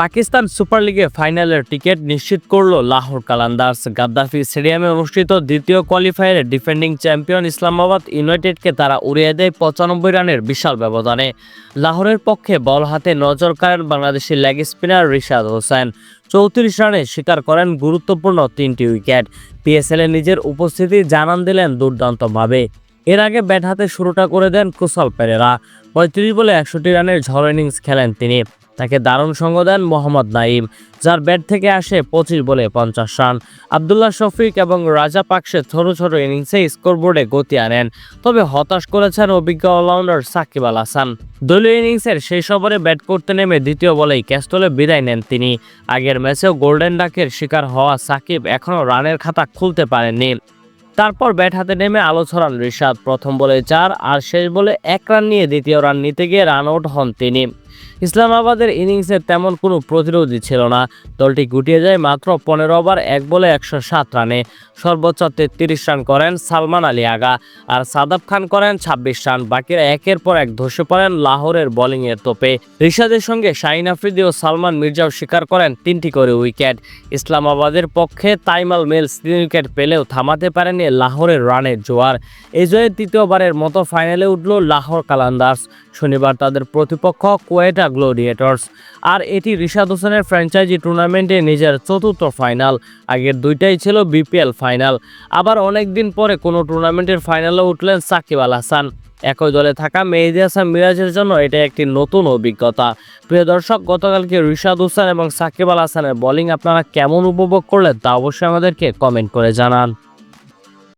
Pakistan super লিগে ফাইনালের ticket নিশ্চিত করল লাহোর কালান্দার্স গাদ্দাফি স্টেডিয়ামে অনুষ্ঠিত দ্বিতীয় কোয়ালিফায়ারে ডিফেন্ডিং চ্যাম্পিয়ন ইসলামাবাদ ইউনাইটেডকে তারা উড়িয়ে দেয় পঁচানব্বই রানের বিশাল ব্যবধানে। লাহোরের পক্ষে বল হাতে নজর কাড়েন বাংলাদেশি লেগ স্পিনার রিশাদ হোসেন। চৌত্রিশ রানে শিকার করেন গুরুত্বপূর্ণ তিনটি উইকেট। পিএসএলে নিজের উপস্থিতি জানান দিলেন দুর্দান্তভাবে। এর আগে ব্যাট হাতে শুরুটা করে দেন কুশল পেরেরা। পঁয়ত্রিশ বলে একষট্টি রানের ঝড় ইনিংস খেলেন তিনি। তাকে দারুণ সঙ্গ দেন মোহাম্মদ নাইম যার ব্যাট থেকে আসে পঁচিশ বলে পঞ্চাশ রান। আবদুল্লাহ শফিক এবং রাজা পাকসে ছোট ছোট ইনিংসে স্কোরবোর্ডে গতি আনেন, তবে হতাশ করেছেন অভিজ্ঞ অলরাউন্ডার সাকিব আল হাসান। দলীয় ইনিংসের শেষ ওভারে ব্যাট করতে নেমে দ্বিতীয় বলেই ক্যাস্টলে বিদায় নেন তিনি। আগের ম্যাচেও গোল্ডেন ডাকের শিকার হওয়া সাকিব এখনও রানের খাতা খুলতে পারেননি। তারপর ব্যাট হাতে নেমে আলো ছড়ান ঋষাদ প্রথম বলে চার, আর শেষ বলে এক রান নিয়ে দ্বিতীয় রান নিতে গিয়ে রান আউট হন তিনি। ইসলামাবাদের ইনিংসের তেমন কোনো প্রতিরোধী ছিল না। দলটি গুটিয়ে যায় মাত্র পনেরো ওভার, এক বলে একশো সাত রানে। সর্বোচ্চ তেত্রিশ রান করেন সালমান আলী আগা আর সাদাব খান করেন ছাব্বিশ রান। বাকিরা একের পর এক ধসে পড়েন লাহোরের বোলিংয়ের তোপে। রিশাদের সঙ্গে শাহিন আফ্রিদি ও সালমান মির্জাও শিকার করেন তিনটি করে উইকেট। ইসলামাবাদের পক্ষে তাইমাল মিলস তিন উইকেট পেলেও থামাতে পারেনি লাহোরের রানের জোয়ার। এই জয়ে তৃতীয়বারের মতো ফাইনালে উঠল লাহোর কালান্দার্স। শনিবার তাদের প্রতিপক্ষ কোয়েটা গ্লোরিয়েটর্স। আর এটি রিশাদ হোসেনের ফ্র্যাঞ্চাইজি টুর্নামেন্টে নিজের চতুর্থ ফাইনাল। আগের দুইটাই ছিল বিপিএল ফাইনাল। আবার অনেক দিন পরে কোনো টুর্নামেন্টের ফাইনালে উঠলেন সাকিব আল হাসান। একই দলে থাকা মেহেদি হাসান মিরাজের জন্য এটা একটি নতুন অভিজ্ঞতা। প্রিয় দর্শক, গতকালকে রিশাদ হোসেন এবং সাকিব আল হাসানের বোলিং আপনারা কেমন উপভোগ করলেন তা অবশ্যই আমাদেরকে কমেন্ট করে জানান।